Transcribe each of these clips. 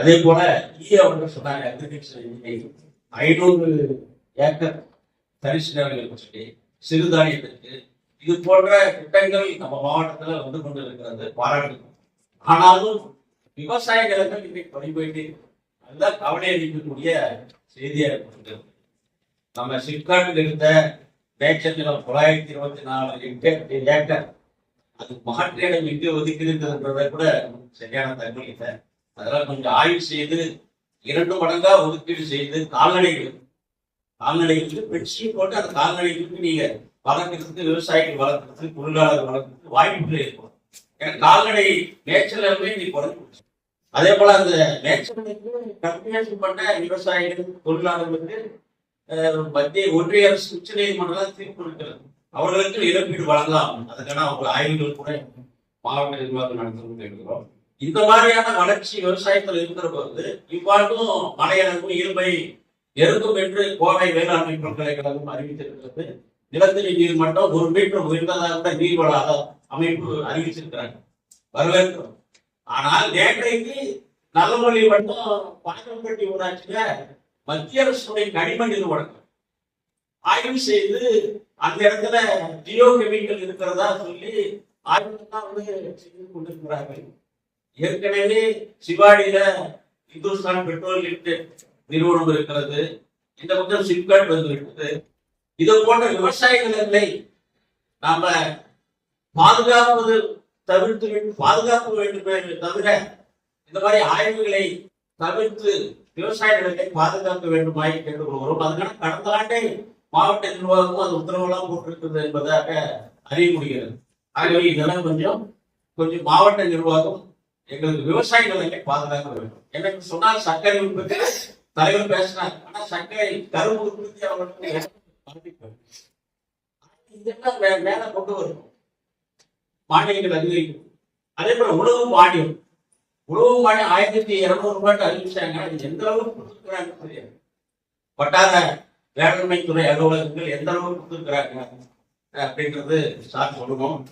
அதே போல ஈ அவர்கள் சொன்னாங்க agriculture e. ஐநூறு ஏக்கர் தரிசு நிலங்களுக்கு சொல்லி சிறுதானியத்திற்கு இது போன்ற திட்டங்கள் நம்ம மாவட்டத்துல வந்து கொண்டு இருக்கிறது பாராட்டு. ஆனாலும் விவசாய நிலங்கள் இன்னைக்கு பறி போயிட்டு இருக்கு. அதுதான் கவலை அளிக்கக்கூடிய செய்தியா இருக்கிறது நம்ம சிப்காட்டில் இருந்த மேய்ச்சல் நிலம் தொள்ளாயிரத்தி இருபத்தி நாலு ஹெக்டேர் ஏக்கர் அது மாற்றிடம் எங்கே ஒதுக்கியிருக்கிறதுன்றத கூட சரியான தகவல் இல்லை. அதெல்லாம் கொஞ்சம் ஆய்வு செய்து இரண்டு மடங்கா ஒதுக்கீடு செய்து கால்நடைகள் கால்நடைகளுக்கு பெட்ஷீட் போட்டு அந்த கால்நடைகளுக்கு நீங்க வளர்க்கறதுக்கு விவசாயிகள் வளர்க்கறதுக்கு தொழிலாளர் வளர்க்கறதுக்கு வாய்ப்புகள் இருக்கும் ஏன்னா கால்நடை மேய்ச்சலுமே நீ குறைஞ்சு அதே போல அந்த மேய்ச்சலுக்கு கம்யூனிகேஷன் பண்ண விவசாயிகள் தொழிலாளர்களுக்கு மத்திய ஒன்றிய அரசு உச்ச நீதிமன்றம் தீர்ப்பு கொடுக்கிறது. அவர்களுக்கு இழப்பீடு வழங்கலாம். அதுக்கான அவங்க ஆய்வுகள் கூட மாவட்ட நிர்வாகம் நடந்து இருக்கிறோம். இந்த மாதிரியான வளர்ச்சி விவசாயத்தில் இருக்கிற போது இவ்வாண்டும் மலையளவும் இயல்பை நெருங்கும் என்று கோவை வேளாண்மை பல்கலைக்கழகம் அறிவித்திருக்கிறது. நிலத்தடி நீர் மட்டம் ஒரு மீட்டர் உயர்ந்ததாக கூட நீர்வள அமைப்பு அறிவிச்சிருக்கிறாங்க வரவேற்கிறோம். ஆனால் நேற்றைக்கு நல்லமொழி மட்டும் பாயம்பட்டி ஊராட்சியில மத்திய அரசுடைய கனிம நிறுவனம் ஆய்வு செய்து அந்த இடத்துல ஜியோ கெமிக்கல் இருக்கிறதா சொல்லி ஆய்வு வந்து செய்து கொண்டிருக்கிறார்கள். ஏற்கனவே சிவாடியில இந்துஸ்தான் பெட்ரோல் லிமிடெட் நிறுவனம் இருக்கிறது. இந்த பக்கம் சிப்காட் வந்து இருக்குது இது போன்ற விவசாய நிலங்களை நாம பாதுகாப்பது தவிர்த்து வேண்டும். பாதுகாக்க வேண்டும் தவிர இந்த மாதிரி ஆய்வுகளை தவிர்த்து விவசாய நிலத்தை பாதுகாக்க வேண்டுமாய் கேட்டுக்கொள்கிறோம். அதனால கடந்த ஆண்டே மாவட்ட நிர்வாகமும் அது உத்தரவெல்லாம் போட்டிருக்கிறது என்பதாக அறிய முடிகிறது. ஆகவே இதெல்லாம் கொஞ்சம் கொஞ்சம் மாவட்ட நிர்வாகம் எங்களுக்கு விவசாய நிலத்தை பாதுகாக்க வேண்டும். எனக்கு சொன்னால் சர்க்கரை உற்பத்தி தலைவர் பேசினார். ஆனா சர்க்கரை கரும்பு உற்பத்தி அவர்களுக்கு மே- மேல கொண்டு வரும்? மானியங்கள் அதிகரிக்கும். அதே போல உணவு மானியம். உணவு மானியம் ஆயிரத்தி இருநூறு ரூபாய்க்கு அறிவிச்சாங்க. அது எந்த அளவுக்கு கொடுத்துருக்காங்க தெரியாது. வட்டார வேளாண்மை துறை அலுவலகங்கள் எந்த அளவுக்கு கொடுத்துருக்கிறாங்க அப்படின்றது சார் சொல்லணும்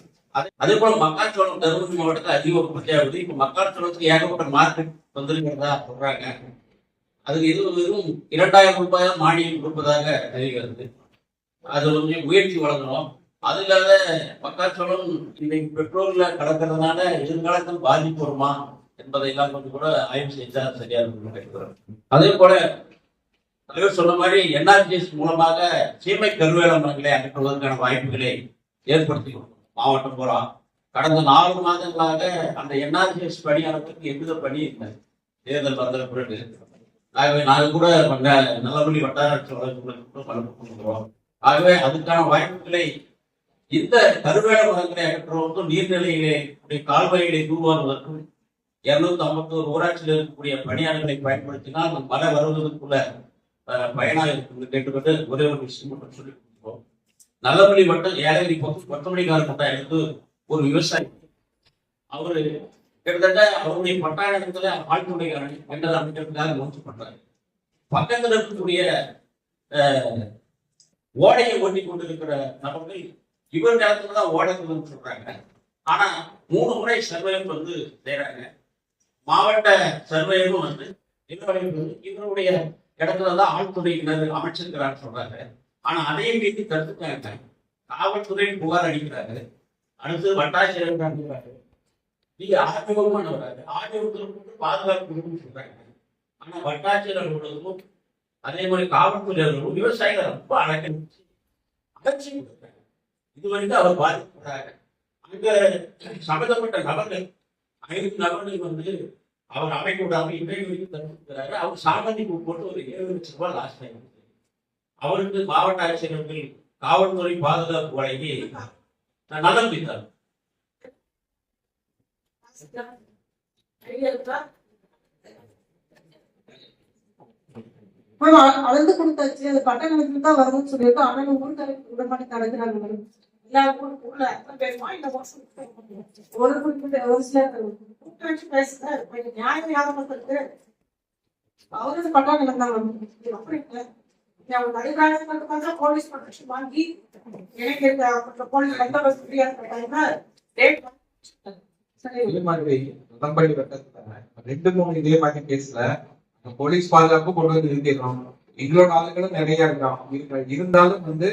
அதே போல மக்காச்சோளம் தருமபுரி மாவட்டத்தில் அதிக உற்பத்தி ஆகுது இப்ப மக்காச்சோளத்துக்கு ஏகப்பட்ட மார்க்கெட் வந்திருக்கிறதா சொல்றாங்க. அதுக்கு இது வெறும் இரண்டாயிரம் ரூபாய் மானியம் கொடுப்பதாக தெரிகிறது அது கொஞ்சம் முயற்சி வழங்கணும் அது இல்லாத மக்காச்சோளம் இன்னைக்கு பெட்ரோல்ல கலக்கிறதுனால எதிர்காலத்தில் பாதிப்பு வருமா என்பதையெல்லாம் கொஞ்சம் கூட ஆய்வு செஞ்சா சரியா இருக்கும் கேட்கிறோம் அதே போல தலைவர் சொன்ன மாதிரி என்ஆர்ஜிஎஸ் மூலமாக சீமை கருவேல மரங்களை அகற்றுவதற்கான வாய்ப்புகளை ஏற்படுத்தி மாவட்டம் பூரா கடந்த நாலு மாதங்களாக அந்த என்ஆர்ஜிஎஸ் பணியாளர்களுக்கு எவ்வித பணி இல்லை. தேர்தல் வந்த பிறகு. ஆகவே நாங்கள் கூட ந- நல்லபடி வட்டார வழக்குகளுக்கு கூட பலப்பு கொடுக்கிறோம் ஆகவே அதுக்கான வாய்ப்புகளை இந்த கருவேல மரங்களை அகற்றுவதற்கும் நீர்நிலைகளை உடைய கால்வாய்களை தூர்வாருவதற்கும் இருநூத்தி ஐம்பத்தோரு ஊராட்சியில் இருக்கக்கூடிய பணியாளர்களை பயன்படுத்தினால் நம் மழை வருவதற்குள்ள பயனாக இருக்கும் கேட்டுக்கொண்டு ஒரே ஒரு விஷயம் மட்டும் சொல்லி கொடுக்கிறோம். நல்லபடி வட்டம் ஏழை கொத்து கொத்தமணிக்கார பட்டா எடுத்து ஒரு விவசாயி. அவரு கிட்டத்தட்ட அவருடைய பட்டாயத்துல ஆழ்துணைக்காரன் என்றதை அமைக்கிறதுக்காக முயற்சி பண்றாரு. பக்கத்தில் இருக்கக்கூடிய ஓடையை ஓட்டி கொண்டிருக்கிற நபர்கள் இவர் நேரத்துல தான் ஓடை சொல்றாங்க ஆனா மூணு முறை சர்வேயர் வந்து செய்யறாங்க மாவட்ட சர்வேயரும் வந்து வந்து இவருடைய இடத்துல தான் ஆழ்துறையினர் அமைச்சிருக்கிறான்னு சொல்றாங்க. ஆனா அதையும் மீறி தடுத்துட்டாங்க காவல்துறை புகார் அடிக்கிறாரு அடுத்து வட்டாட்சியர் அடிக்கிறாரு நீங்க ஆர்வமா வராது. ஆர்வத்திற்கு பாதுகாப்பு கொடுக்கணும்னு சொல்றாங்க. ஆனா வட்டாட்சியர் அலுவலகமும் அதே மாதிரி காவல்துறை அலுவலகம் விவசாயிகள் ரொம்ப அழகு அகற்சி கொடுத்தாங்க இது வரைக்கும் அவர் பாதிக்கப்படுறாங்க அங்க சம்பந்தப்பட்ட நபர்கள் ஐந்து நபர்கள் வந்து அவர் அமைக்க விடாம இடைவெளிக்கு தடுக்கிறாரு அவர் சாமானிக்கு போட்டு ஒரு ஏழு லட்சம் ரூபாய் லாஸ்ட் டைம் அவருக்கு மாவட்ட ஆட்சியர்கள் காவல்துறை பாதுகாப்பு வழங்கி நலம் பிடித்தார் மேம் அளந்து கொடுத்தாச்சு. அது பட்டணத்துல தான் வருதுன்னு சொல்லியிருக்கோம். ஆனா இவங்க ஊர் தலைவர் விட மாட்டேன் தடுக்கிறாங்க மேடம் எல்லா உள்ள பேருமா இல்ல ஒரு குறிப்பிட்ட ஒரு சில கூப்பிட்டு கொஞ்சம் நியாயம் யாதமத்திற்கு அவரது பட்டாளம் தான் வந்து அப்படி இல்லை. அவங்க போலீஸ் ப்ரொடெக்ஷன் வாங்கி எனக்கு இருக்க போலீஸ் பந்தோபஸ்து ஃப்ரீயா இருக்க இதே மாதிரி உடம்படி ரெண்டு மூணு இதே மாதிரி கேஸ்ல போலீஸ் பாதுகாப்பு கொண்டு வந்து நிறுத்திடுறோம் எங்களோட ஆளுகளும் நிறைய இருக்கான் இருந்தாலும் வந்து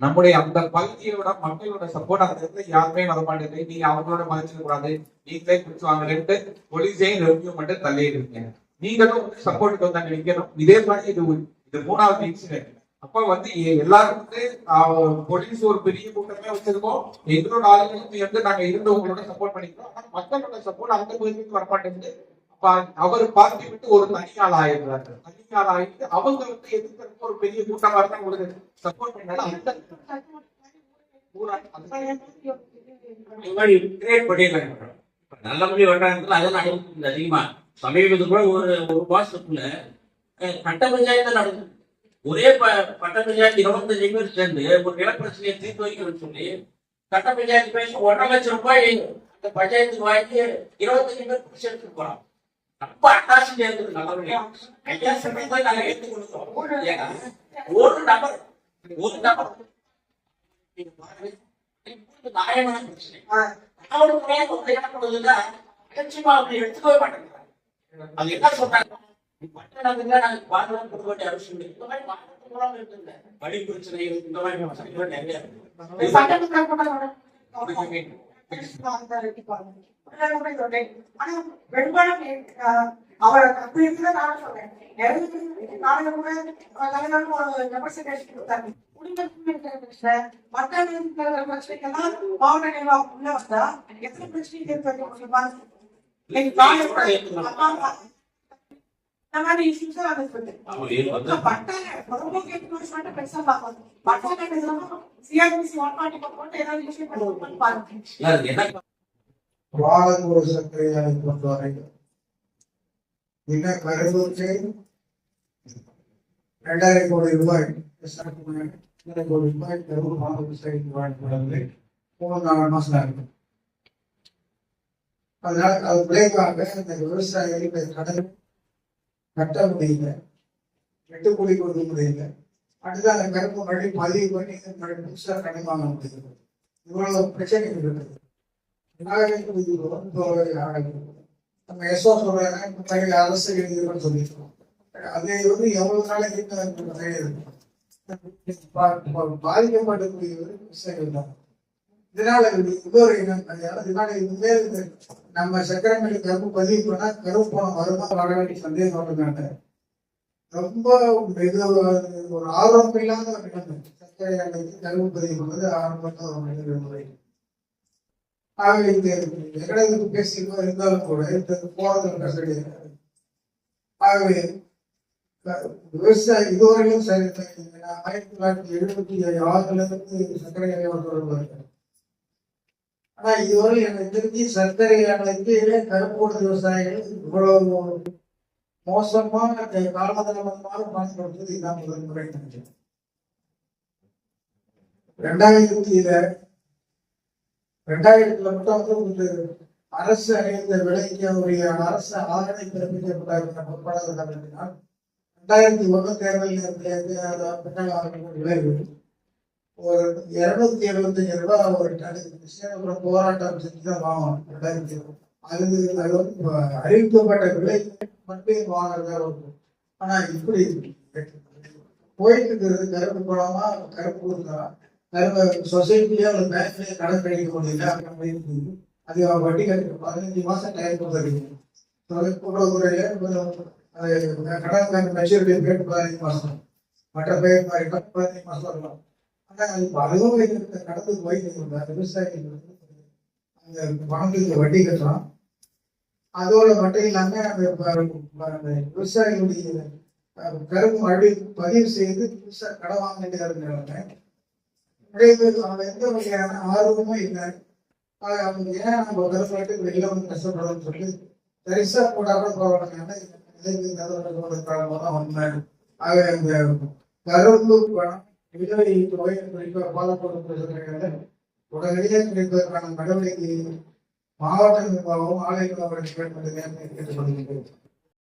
நம்முடைய அந்த பகுதியோட மக்களோட சப்போர்ட் அந்த இடத்துல யாருமே வர மாட்டேங்குது. நீங்க அவங்களோட மதிச்சிட கூடாது. நீங்களே பிடிச்சு வாங்கலன்ட்டு போலீஸையும் ரெவன்யூ மட்டும் தள்ளிடுறீங்க. நீங்களும் சப்போர்ட்டுக்கு வந்தாங்க. நிக்கணும் இதே மாதிரி இது இது மூணாவது இன்சிடென்ட் அப்ப வந்து எல்லாரும் வந்து போலீஸ் ஒரு பெரிய கூட்டமே வச்சிருக்கோம். எங்களோட ஆளுங்களுக்கு வந்து நாங்க இருந்தவங்களோட சப்போர்ட் பண்ணிக்கிறோம். ஆனா மக்களோட சப்போர்ட் அந்த பகுதிக்கு வரமாட்டேங்குது. அவர் பார்த்து விட்டு ஒரு தனியாள் ஆயிடுறாரு. தனியாள் ஆயிட்டு அவங்க வந்து எதிர்க்கிறதுக்கு ஒரு பெரிய கூட்டமா இருந்தா உங்களுக்கு சப்போர்ட் பண்ணாலும் அந்த நல்ல வர்றாங்க அதெல்லாம் அதிகமா சமீபத்துக்கு கூட ஒரு ஒரு மாசத்துக்குள்ள கட்ட பஞ்சாயத்து நடக்குது ஒரே பட்ட பஞ்சாயத்து இருபத்தஞ்சு பேர் சேர்ந்து ஒரு நில பிரச்சனையை தீர்த்து வைக்கணும்னு சொல்லி கட்ட பஞ்சாயத்து பேசி ஒன்றரை லட்சம் ரூபாய் அந்த பஞ்சாயத்துக்கு வாங்கி இருபத்தஞ்சு பேர் பிடிச்சி எடுத்துட்டு போறான். ரொம்ப அட்டாசி நல்லபடியா நாங்க ஒரு நபர் ஒரு நபர். பிரச்சனை. எடுத்துக்கவே அது என்ன சொல்றாங்க பட்டணத்துல நாங்க இந்த மாதிரி கூட நிறைய அவர் அப்படி இருந்தா சொல்றேன் நிறைய நாளைக்கு ரெப்ரசன்டேஷன் கொடுத்தாங்க பிரச்சனைக்கெல்லாம் மாவட்ட நிர்வாகம் உள்ள வந்தா எத்தனை பிரச்சனை ஏற்பட்டு முடியுமா இன்னைக்கு காலையில கூட அம்மா, இந்த மாதிரி மட்டும் பெருசா போட்டு ஏதாவது பண்ணுவோம்னு பாருங்க. பொறுத்தவரை ரெண்டாயிரம் கோடி ரூபாய் ரெண்டாயிரம் கோடி ரூபாய் கருவு மாநில சைடு வழங்கப்படுது மூணு நாலு மாசம் ஆகும் அதனால அது விளைவாக இந்த விவசாயிகள் கடன் கட்ட முடியல வெட்டுக்கூலி கொடுக்க முடியல அடுத்து அந்த கருப்பு மழை பதிவு பண்ணி புதுசாக புதுசா கடன் வாங்க முடியுது. இவ்வளவு பிரச்சனைகள் இருக்குது. நம்ம எஸ்ஓ சொல்றாங்க அரசு எழுதிருக்கோம்னு சொல்லிட்டு அது வந்து எவ்வளவு நாளைக்கு இன்னும் தெரியாது பா- பாதிக்கப்படக்கூடியவர் விவசாயிகள் தான் இதனால இது இன்னொரு இனம் கிடையாது இதனால இந்த நம்ம சக்கரமேலி கருப்பு பதிவு பண்ணா கருப்பு பணம் வருமா வர வேண்டிய சந்தேகம் வரதுனால ரொம்ப இது ஒரு ஆர்வம் இல்லாத ஒரு நிலைமை சர்க்கரை அன்னைக்கு கருப்பு பதிவு பண்ணது ஆரம்பத்தில் ஒரு மனித முறை ஆகவே இந்த எக்கடைக்கு பேசிக்கோ இருந்தாலும் கூட இந்த போறது கசடி ஆகவே விவசாயி இதுவரையிலும் சரி. ஆயிரத்தி தொள்ளாயிரத்தி எழுபத்தி ஆறுல இருந்து சர்க்கரை ஆலையோட தொடர்பு ஆனா இதுவரை எனக்கு தெரிஞ்சு சர்க்கரை ஆலைக்கு கருப்போடு விவசாயிகள் இவ்வளவு மோசமான காலதாமதமாக பயன்படுத்துவது இதான் முதல் முறை நினைக்கிறேன் ரெண்டாயிரத்தில ரெண்டாயிரத்துல மட்டும் வந்து ஒரு அரசு அறிந்த விலைக்கு அவருடைய அரசு ஆதரவை பிறப்பிக்கப்பட்டார் முற்படாத ரெண்டாயிரத்தி ஒண்ணு தேர்தலில் இருந்த பின்னல் விளைவு ஒரு இருநூத்தி எழுபத்தஞ்சு ரூபாய் ஒரு டனுக்கு கிருஷ்ணபுரம் போராட்டம் செஞ்சு தான் வாங்கணும் ரெண்டாயிரத்தி அது அது வந்து அறிவிக்கப்பட்ட விலை மட்டும் வாங்குறதா இருக்கும் ஆனா இப்படி போயிட்டு இருக்கிறது கருப்பு பழமா கருப்பு கொடுத்தா கருப்பு சொசைட்டிலேயே ஒரு பேங்க்லயே கடன் கிடைக்க முடியல அது அவன் வட்டி கட்டுக்கு பதினஞ்சு மாசம் டைம் கொடுத்துருக்கு கூடக்குறையில கடன் மெச்சூரிட்டி கேட்டு பதினஞ்சு மாசம். மற்ற பேர் மாதிரி பதினஞ்சு மாசம் வரலாம். ஆனா இப்ப அதுவும் இருக்கிற கடந்து போயிட்டு விவசாயிகள் வந்து அந்த பணத்துக்கு வட்டி கட்டுறான் அதோட மட்டும் இல்லாம அந்த விவசாயிகளுடைய கரும்பு மறுபடியும் பதிவு செய்து புதுசா கடன் வாங்க வேண்டியதா இருக்கிறாங்க நிறைய பேர் அவங்க எந்த வகையான ஆர்வமும் இல்லை அவங்க ஏன் நம்ம கருப்பாட்டு வெளியில வந்து கஷ்டப்படுறோம்னு சொல்லி பெருசா போடாம போவாங்க உண்மை ஆக இந்த கரும்பு பணம் விலை தொகை குறிப்பாக பாலப்படும் பிரச்சனைகளை உடனடியாக கிடைப்பதற்கான நடவடிக்கையை மாவட்ட நிர்வாகம் ஆலை நிர்வாகம் கேட்டுக்கொள்கிறேன்